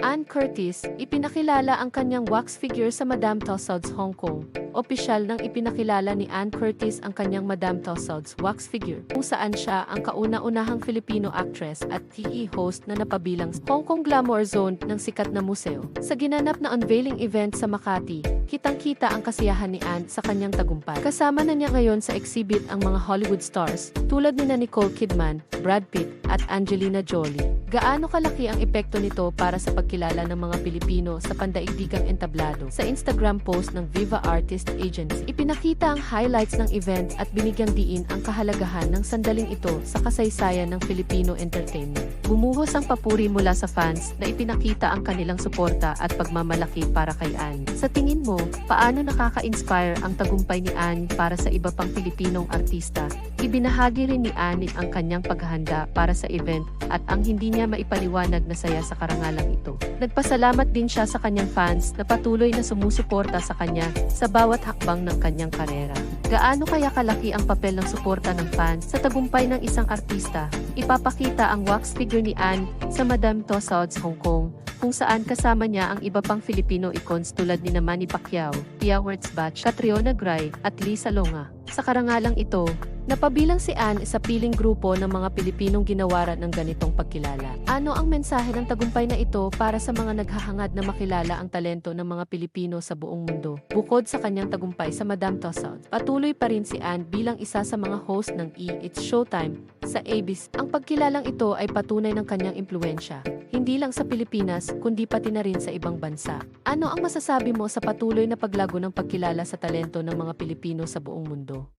Ann Curtis, ipinakilala ang kanyang wax figure sa Madame Tussauds Hong Kong. Opisyal nang ipinakilala ni Ann Curtis ang kanyang Madame Tussauds wax figure, kung saan siya ang kauna-unahang Filipino actress at TV host na napabilang sa Hong Kong Glamour Zone ng sikat na museo. Sa ginanap na unveiling event sa Makati, kitang-kita ang kasiyahan ni Ann sa kanyang tagumpay. Kasama na niya ngayon sa exhibit ang mga Hollywood stars tulad ni Nicole Kidman, Brad Pitt at Angelina Jolie. Gaano kalaki ang epekto nito para sa pagkilala ng mga Pilipino sa pandaigdigang entablado? Sa Instagram post ng Viva Artist Agency, ipinakita ang highlights ng event at binigyang diin ang kahalagahan ng sandaling ito sa kasaysayan ng Filipino entertainment. Bumuhos ang papuri mula sa fans na ipinakita ang kanilang suporta at pagmamalaki para kay Anne. Sa tingin mo, paano nakaka-inspire ang tagumpay ni Anne para sa iba pang Pilipinong artista? Ibinahagi rin ni Anne ang kanyang paghahanda para sa event at ang hindi niya maipaliwanag na saya sa karangalang ito. Nagpasalamat din siya sa kanyang fans na patuloy na sumusuporta sa kanya sa bawat hakbang ng kanyang karera. Gaano kaya kalaki ang papel ng suporta ng fans sa tagumpay ng isang artista? Ipapakita ang wax figure ni Anne sa Madame Tussauds Hong Kong kung saan kasama niya ang iba pang Filipino icons tulad ni Manny Pacquiao, Pia Wurtzbach, Catriona Gray at Lisa Longa. Sa karangalang ito, napabilang si Anne sa piling grupo ng mga Pilipinong ginawaran ng ganitong pagkilala. Ano ang mensahe ng tagumpay na ito para sa mga naghahangad na makilala ang talento ng mga Pilipino sa buong mundo? Bukod sa kanyang tagumpay sa Madame Tussauds, patuloy pa rin si Anne bilang isa sa mga host ng E! It's Showtime sa ABC. Ang pagkilalang ito ay patunay ng kanyang impluensya, hindi lang sa Pilipinas kundi pati na rin sa ibang bansa. Ano ang masasabi mo sa patuloy na paglago ng pagkilala sa talento ng mga Pilipino sa buong mundo?